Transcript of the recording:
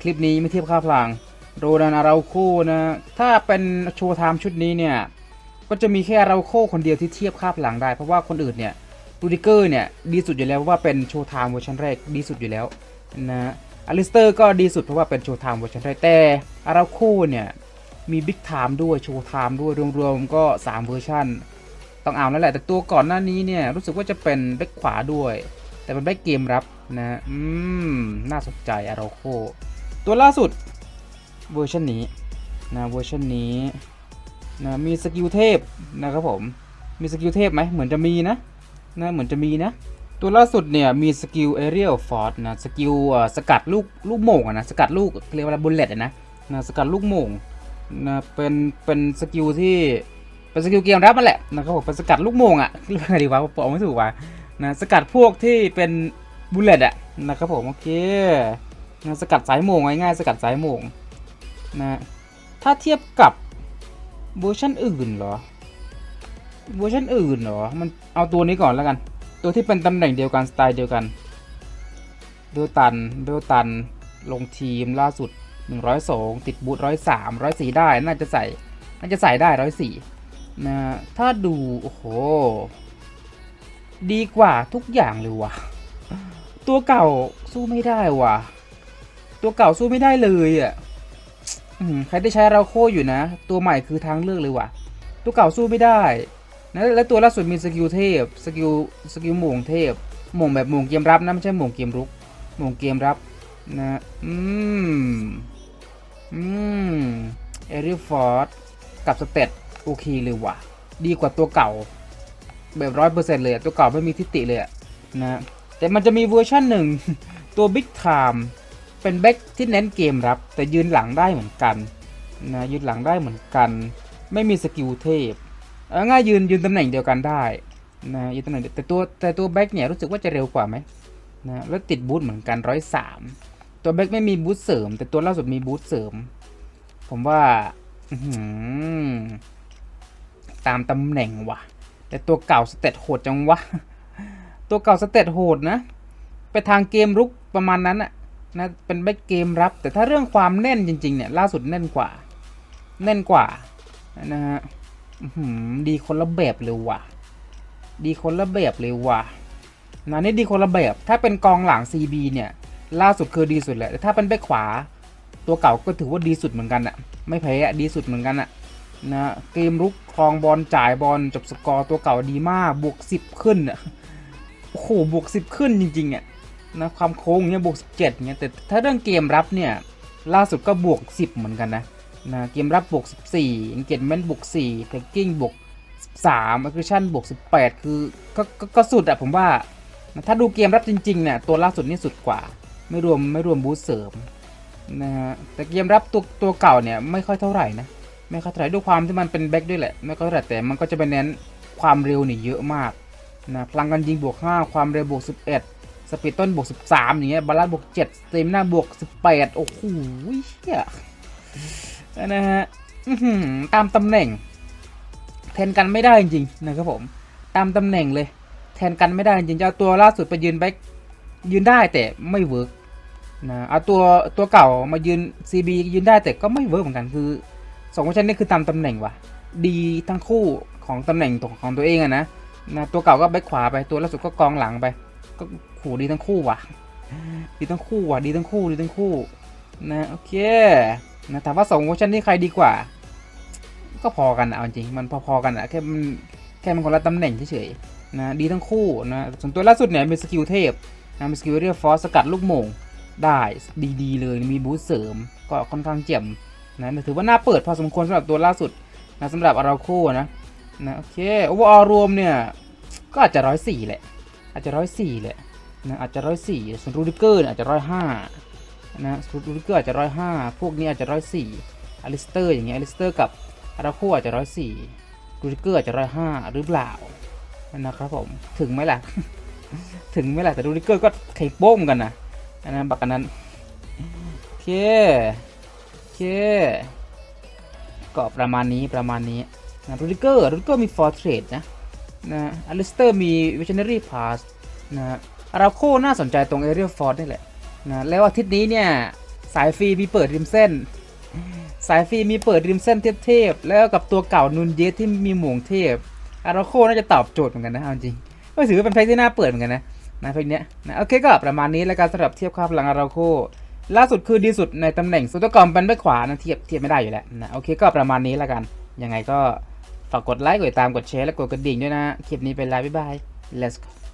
คลิปนี้ไม่เทียบค่าพลังโรนันอาราโคนะถ้าเป็นโชว์ไทม์ชุดนี้เนี่ยก็จะมีแค่อาราโคคนเดียวที่เทียบค่าพลังได้ เพราะว่าคนอื่นเนี่ยรูดิเกอร์เนี่ยดีสุดอยู่แล้วเพราะว่าเป็นโชว์ไทม์เวอร์ชันแรกดีสุดอยู่แล้วนะอลิสเตอร์ก็ดีสุดเพราะว่าเป็นโชว์ไทม์เวอร์ชันแรกแต่อาราโคเนี่ยมีบิ๊กไทม์ด้วยโชว์ไทม์ด้วยรวมๆก็ 3 เวอร์ชันต้องเอาแล้วแหละแต่ตัวก่อนหน้านี้เนี่ยรู้สึกว่าจะเป็นแบ็คขวาด้วย แต่เป็นแบ็คเกมรับนะอืมน่าสนใจอาราโค ตัวล่าสุดเวอร์ชันนี้นะเวอร์ชันนี้นะมีสกิลเทพนะครับผมมีสกิลเทพไหมเหมือนจะมีนะนะเหมือนจะมีนะ ตัวล่าสุดเนี่ยมีสกิลเอเรียลฟอร์ดนะสกิลสกัดลูกลูกโม่งนะสกัดลูกเรียกว่าบุลเลตนะนะสกัดลูกโม่งนะเป็นเป็นสกิลที่เป็นสกิลเกมรับมาแหละนะครับผมเป็นสกัดลูกโม่งอะเรียกว่าไงดีวะบอกไม่ถูกว่ะนะสกัดพวกที่เป็นบุลเลตอะนะครับผมโอเค นะสกัดสายโมงง่ายๆสกัดสายโมงนะถ้าเทียบกับเวอร์ชันอื่นเหรอเวอร์ชันอื่นเหรอมันเอาตัวนี้ก่อนแล้วกัน ตัวที่เป็นตำแหน่งเดียวกันสไตล์เดียวกันเบลตันเบลตันลงทีมล่าสุด 102 ติดบูท103 104 ได้น่าจะใส่น่าจะใส่ได้ 104นะถ้าดู โอ้โห ดีกว่าทุกอย่างเลยว่ะ ตัวเก่าสู้ไม่ได้ว่ะ ตัวเก่าสู้ไม่ได้เลยอะใครได้ใช้เราโคอยู่นะ ตัวใหม่คือทางเลือกเลยว่ะ ตัวเก่าสู้ไม่ได้นะและตัวล่าสุดมีสกิลเทพ สกิลสกิลหม่งเทพหม่งแบบหม่งเกมรับนะไม่ใช่หม่งเกมรุกหม่งเกมรับนะอืมอืมเอริฟอร์ดกับสเตตโอเคเลยว่ะ ดีกว่าตัวเก่า แบบร้อยเปอร์เซ็นต์เลยตัวเก่าไม่มีทิฏฐิเลยอะนะแต่มันจะมีเวอร์ชันหนึ่งตัวบิ๊กไทม์ เป็นแบ็คที่เน้นเกมรับ แต่ยืนหลังได้เหมือนกันนะยืนหลังได้เหมือนกัน ไม่มีสกิลเทพง่ายยืนยืนตำแหน่งเดียวกันได้นะยืนตำแหน่งเดียวแต่ตัวแต่ตัวแบ็คเนี่ยรู้สึกว่าจะเร็วกว่าไหมนะแล้วติดบูทเหมือนกันร้อยสามตัวแบ็คไม่มีบูทเสริม แต่ตัวล่าสุดมีบูทเสริม ผมว่าอื้อหือตามตำแหน่งว่ะ แต่ตัวเก่าสเตตโหดจังวะตัวเก่าสเตตโหดนะ ไปทางเกมรุกประมาณนั้นอะ นะเป็นแบ็คเกมรับ แต่ถ้าเรื่องความแน่นจริงๆเนี่ยล่าสุดแน่นกว่า แน่นกว่านะฮะดีคนละแบบเลยว่ะ ดีคนละแบบเลยว่ะนะนี่ดีคนละแบบ ถ้าเป็นกองหลัง CB เนี่ยล่าสุดคือดีสุดแหละแต่ถ้าเป็นแบ็คขวา ตัวเก่าก็ถือว่าดีสุดเหมือนกันอะไม่แพ้อดีสุดเหมือนกันอะนะเกมรุกครองบอลจ่ายบอลจบสกอร์ตัวเก่าดีมากบวกสิบขึ้นอะโอ้โหบวกสิบขึ้นจริงๆอะ นะความโค้งเนี่ยบวกสิบเจ็ดเนี่ยแต่ถ้าเรื่องเกมรับเนี่ยล่าสุดก็บวกสิบเหมือนกันนะนะเกมรับบวก 14 engagement บวก4 tagging บวก 13 aggression บวก 18 คือก็กก็สุดอะผมว่านะถ้าดูเกมรับจริงๆเนี่ยตัวล่าสุดนี่สุดกว่า ไม่รวมไม่รวมบูสเสริมนะฮะแต่เกมรับตัวตัวเก่าเนี่ยไม่ค่อยเท่าไหร่นะไม่ค่อยเท่าไหร่ด้วยความที่มันเป็นแบ็คด้วยแหละไม่ค่อยเท่าไหร่แต่มันก็จะไปเน้นความเร็วนี่เยอะมากนะพลังการยิงบวก 5 ความเร็วบวก 11 สปีดต้นบวก 13 อย่างเงี้ยบาลานบวก7สเตมิน่าบวก 18 โอ้โหเหี้ยนะฮะตามตำแหน่ง แทนกันไม่ได้จริงๆนะครับผม ตามตำแหน่งเลย แทนกันไม่ได้จริงๆจะเอาตัวล่าสุดไปยืนแบ็คยืนได้แต่ไม่เวิร์กนะเอาตัวตัวเก่ามายืน CB ยืนได้แต่ก็ไม่เวิร์กเหมือนกันคือสองเวอร์ชันนี้คือตามตำแหน่งว่ะ ดีทั้งคู่ของตำแหน่งของของตัวเองอะนะนะตัวเก่าก็แบ็คขวาไปตัวล่าสุดก็กองหลังไป ก็โหดีทั้งคู่ว่ะ ดีทั้งคู่ว่ะ ดีทั้งคู่ ดีทั้งคู่ นะ โอเค นะถามว่าสองเวอร์ชันที่ใครดีกว่า ก็พอกันอะเอาจริง มันพอๆกันอะแค่มันแค่มันคนละตำแหน่งเฉยๆ นะ ดีทั้งคู่นะ ส่วนตัวล่าสุดเนี่ยเป็นสกิลเทพนะเป็นสกิลเรียกฟอสสกัดลูกโมงได้ดีๆ เลย มีบูส์เสริม ก็ค่อนข้างเจียมนะถือว่าน่าเปิดพอสมควรสำหรับตัวล่าสุดนะสำหรับอาราโคนะนะโอเคโอเวอร์ออรวมเนี่ยก็อาจจะร้อยสี่แหละ อาจจะร้อยสี่แหละนะอาจจะร้อยสี่ส่วนรูดิเกอร์อาจจะร้อยห้านะสตูดิเกอร์อาจจะร้อยห้าพวกนี้อาจจะร้อยสี่อลิสเตอร์อย่างเงี้ยอลิสเตอร์กับอาราโคอาจจะร้อยสี่ดูดิเกอร์อาจจะร้อยห้าหรือเปล่านะครับผมถึงไหมล่ะ ถึงไหมล่ะแต่ดูดิเกอร์ก็ไข่โป้มกันนะอันนั้นบักอันนั้นโอเคโอเคก็ประมาณนี้ประมาณนี้นะรูดิเกอร์รูดิเกอร์มีฟอร์เทรดนะ นะอลิสเตอร์มีวิช i น a รี่พาสนะอาราโคน่าสนใจตรงเอเรียฟอร์ดนี่แหละนะแล้วอาทิตย์นี้เนี่ย สายฟรีมีเปิดริมเส้น สายฟรีมีเปิดริมเส้นเทพๆแล้วกับตัวเก่านุนเยสที่มีหม่งเทพอาราโคน่าจะตอบโจทย์เหมือนกันนะเอาจริงก็ถือว่าเป็นแพ็กที่น่าเปิดเหมือนกันนะนะเพลงเนี้ยนะโอเคก็ประมาณนี้แล้วการสำหรับเทียบค่าพลังอาราโคล่าสุดคือดีสุดในตำแหน่งสุตกรมเป็นแบ็คขวานะเทียบเทียบไม่ได้อยู่แล้วนะโอเคก็ประมาณนี้แล้วกันยังไงก็ ฝากกดไลค์ กดติดตาม กดแชร์ และกดกระดิ่งด้วยนะ คลิปนี้เป็นไลฟ์บ๊ายบาย let's go